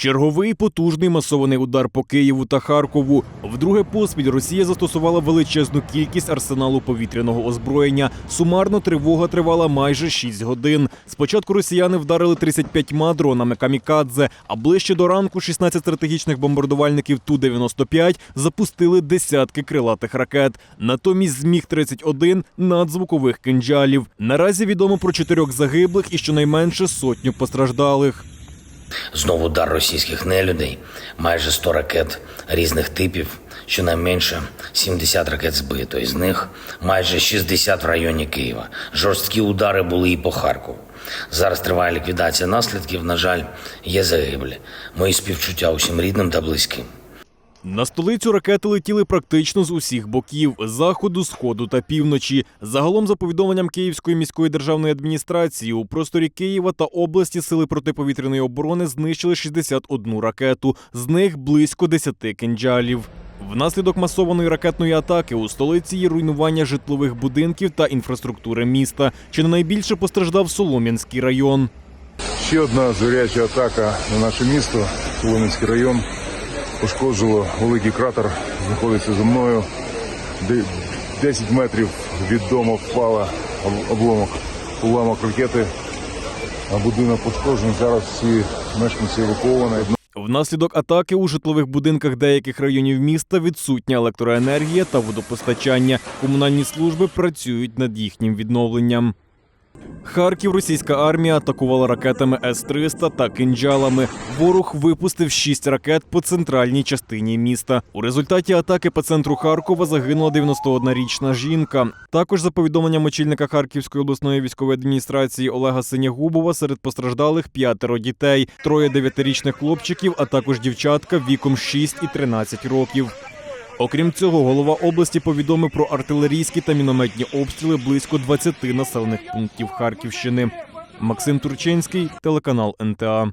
Черговий потужний масований удар по Києву та Харкову. Вдруге поспіль Росія застосувала величезну кількість арсеналу повітряного озброєння. Сумарно тривога тривала майже 6 годин. Спочатку росіяни вдарили 35 дронами камікадзе, а ближче до ранку 16 стратегічних бомбардувальників Ту-95 запустили десятки крилатих ракет. Натомість зміг 31 надзвукових кинджалів. Наразі відомо про чотирьох загиблих і щонайменше сотню постраждалих. Знову удар російських нелюдей, майже 100 ракет різних типів, щонайменше 70 ракет збито, із них майже 60 в районі Києва. Жорсткі удари були і по Харкову. Зараз триває ліквідація наслідків. На жаль, є загиблі. Мої співчуття усім рідним та близьким. На столицю ракети летіли практично з усіх боків заходу, сходу та півночі. Загалом, за повідомленням Київської міської державної адміністрації, у просторі Києва та області сили протиповітряної оборони знищили 61 ракету, з них близько 10 кинджалів. Внаслідок масованої ракетної атаки у столиці є руйнування житлових будинків та інфраструктури міста. Чи не найбільше постраждав Солом'янський район? Ще одна звіряча атака на наше місто, Солом'янський район. Пошкоджувало великий кратер, знаходиться за мною. Де- 10 метрів від дому впала об- обломок, уламок ракети. А будинок пошкоджений. Зараз всі мешканці евакуовані. Внаслідок атаки у житлових будинках деяких районів міста відсутня електроенергія та водопостачання. Комунальні служби працюють над їхнім відновленням. Харків російська армія атакувала ракетами С-300 та кинджалами. Ворог випустив шість ракет по центральній частині міста. У результаті атаки по центру Харкова загинула 91-річна жінка. Також за повідомленням очільника Харківської обласної військової адміністрації Олега Синягубова серед постраждалих п'ятеро дітей, троє дев'ятирічних хлопчиків, а також дівчатка віком 6 і 13 років. Окрім цього, голова області повідомив про артилерійські та мінометні обстріли близько 20 населених пунктів Харківщини. Максим Турчинський, телеканал НТА.